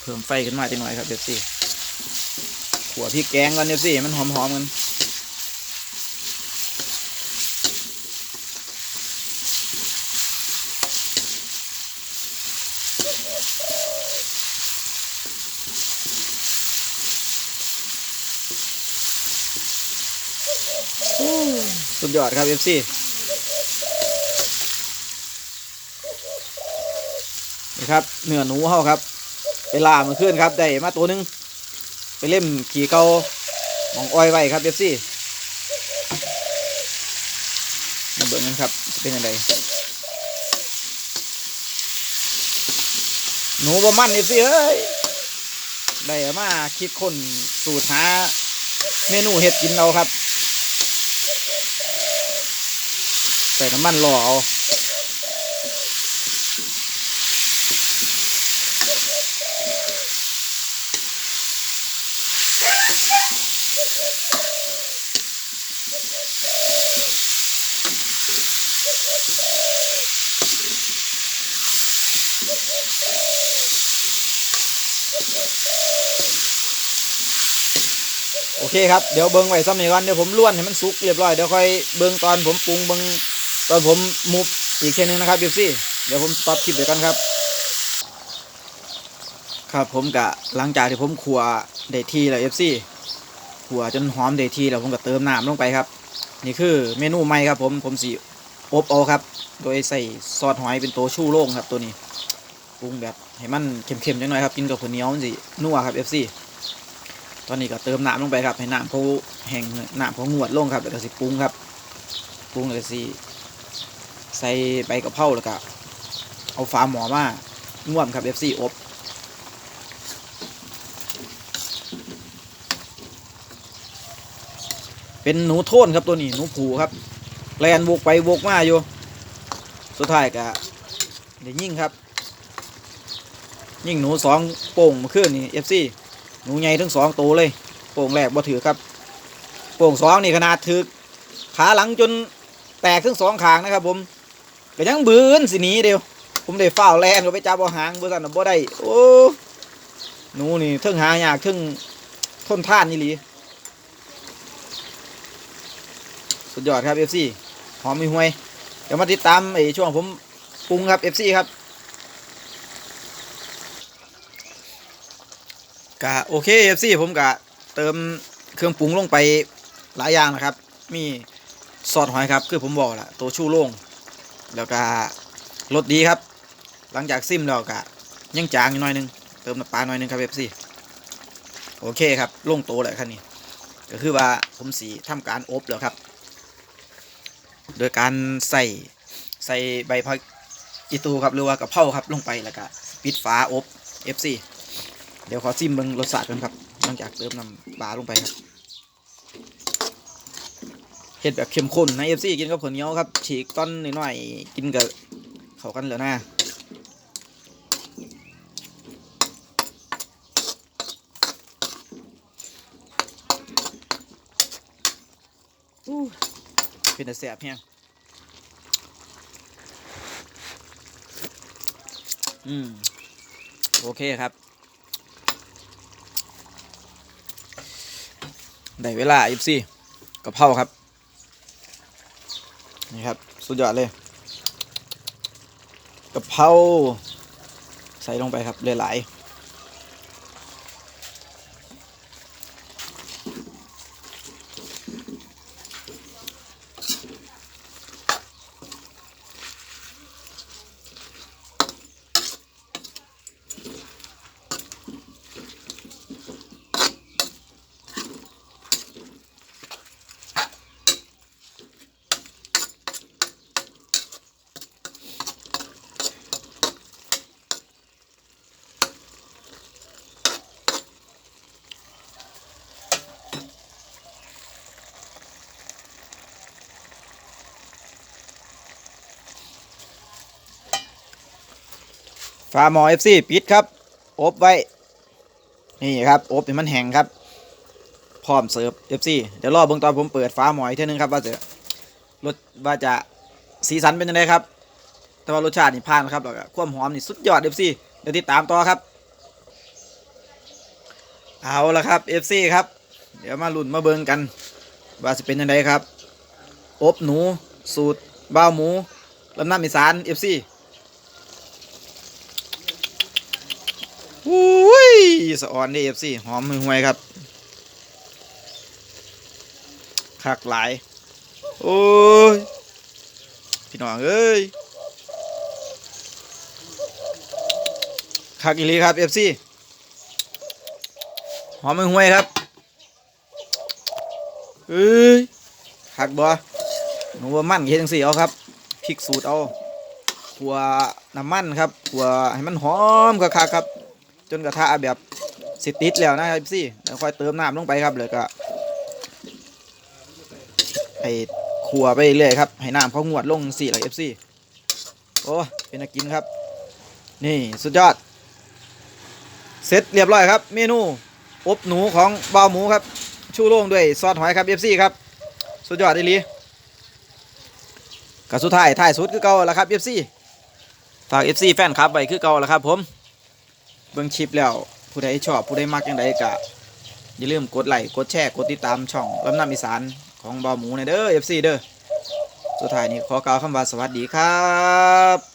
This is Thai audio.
เพิ่มไฟขึ้นมาจังหน่อยครับเอฟซีขัวพริกแกงก่อนเอฟซีมันหอมๆกันสุดยอดครับเอฟซีนี่ครับเนื้อหนูเฮาครับ ไปล่ามาขึ้นครับได้มาตัวหนึงไปเล่มขี่เกาหมองอ้อยไว้ครับเอฟซี่มาเบิ่งกันครับจะเป็นยังไงหนูบ่มันเอฟซี่เอ้ยได้มาคิดคนสูตรหาเมนูเห็ดกินเราครับ ใส่น้ำมันรอเอา โอเคครับเดี๋ยวเบิ้งไว้ซ้ำนี้ก่อนเดี๋ยวผมล้วนให้มันสุกเรียบร้อยเดี๋ยวค่อยเบิ้งตอนผมปรุงเบิ้งตอนผมมุบอีกแค่นึงนะครับบิวซี่เดี๋ยวผมสต็อปคลิปเดี๋ยวกันครับ ครับผมกะหลังจากที่ผมขัวได้ทีแล้วเอฟซี่ขัวจนหอมได้ทีแล้วผมก็เติมน้ำลงไปครับ นี่คือเมนูใหม่ครับผมผมสีอบเอาครับ โดยใส่ซอสหอยเป็นตัวชู่โล่งครับตัวนี้ปรุงแบบให้มันเค็มๆจังหน่อยครับกินกับข้าวเหนียวมันสินัวครับเอฟซี่ ตอนนี้ก็เติมน้ำลงไปครับ ให้น้ำเขาแห้งน้ำเขางวดลงครับแล้วก็สิปรุงครับปรุงแล้วก็สิใส่ใบกะเพราแล้วก็เอาฝาหมอมาง่วมครับ FC อบเป็นหนูโทนครับตัวนี้หนูผูครับแลนวกไปวกมาอยู่สุดท้ายก็เดี๋ยวยิ่งครับ ยิ่งหนูสองโป่งมาขึ้นนี่ FC หนูใหญ่ทั้งสองตัวเลย โป่งแรกบ่ถือครับ โป่งสองนี่ขนาดถือขาหลังจนแตกทั้งสองขางนะครับ ผมก็ยังบืนสินีเดียว ผมได้เฝ้าแลนก็ไปจับเอาหางบ่สันบ่ได้ โอ้หนูนี่เทิงหายากเทิงทนท่านนี่หลีสุดยอดครับ FC หอมมีห่วย เดี๋ยวมาติดตามไอ้ช่วงผมปรุงครับ FC ครับ กะโอเคเอฟซีผมกะเติมเครื่องปรุงลงไปหลายอย่างนะครับ มีซอสหอยครับ คือผมบอกละตัวชูโล่งแล้วก็รสดีครับ หลังจากซิมแล้วกะยังจางอยู่หน่อยหนึง เติมน้ำปลาหน่อยหนึงครับเอฟซีโอเคครับลงโตวแล้วครับนี่ก็คือว่าผมสีทำการอบแล้วครับ โดยการใส่ใส่ใบพักอีตูครับหรือว่ากระเพราครับลงไปแล้วก็ปิดฝาอบ FC เดี๋ยวขอซิมเบิ่งรสชาติกันครับหลังจากเติมน้ำปลาลงไปครับเห็ดแบบเข้มข้นนะเอฟซีกินกับข้าวเหนียวครับ ฉีกต้นนิดหน่อยๆกินกับเขากันแล้วนะอู้เป็นแต่แสบเพียงอืม โอเคครับ ได้เวลาอีฟซี่กะเพราครับ นี่ครับ สุดยอดเลยกะเพราใส่ลงไปครับหลายๆ ฝาหมอเอฟซีปิดครับ อบไว้ นี่ครับอบให้มันแห้งครับ พร้อมเสิร์ฟเอฟซีเดี๋ยวรอเบิ่งตอนผมเปิดฝาหมออีกเท่านึงครับว่าจะรสว่าจะสีสันเป็นยังไงครับ แต่ว่ารสชาตินี่ผ่านครับแล้วก็ความหอมนี่สุดยอดเอฟซีเดี๋ยวติดตามต่อครับ เอาละครับ FC ครับ เดี๋ยวมาลุ้นมาเบิ่งกัน ว่าจะเป็นยังไงครับ อบหนู สูตรบ้าหมูลำน้ำอีสาน FC อุ้ยสะออนดีเด้ FC หอมห่วยครับคักหลาย โอ้ย พี่น้องเอ้ยคักอีลีครับ FC หอมห่วยครับเอ้ยคักบ่หนูว่ามันเฮ็ดจังซี่เอาครับพริกสูตรเอาขัวน้ำมันครับขัวให้มันหอมคักๆครับ จนกระทะแบบสิติดแล้วนะครับ FC แล้วค่อยเติมน้ำลงไปครับเลยก็ไอ้ขัวไปเรื่อยครับให้น้ำเขางวดลงสี่หลัก FC โอ้เป็นนักกินครับ นี่สุดยอด เสร็จเรียบร้อยครับ เมนูอบหนูของเบ่าหมูครับ ชูโล่งด้วยซอสหอยครับ FC ครับ สุดยอดอีลีกับสุดท้ายท้ายสุดคือเก่าแล้วครับ FC ฝาก FC แฟนครับไว้คือเก่าแล้วครับผม เบิ่งคลิปแล้ว ผู้ใดชอบผู้ใดมักยังไดกะอย่าลืมกดไลค์กดแชร์กดติดตามช่องลำน้ำอีสานของบ่าวหมูในเด้อเอฟซีเด้อสุดท้ายนี้ขอกล่าวคำว่าสวัสดีครับ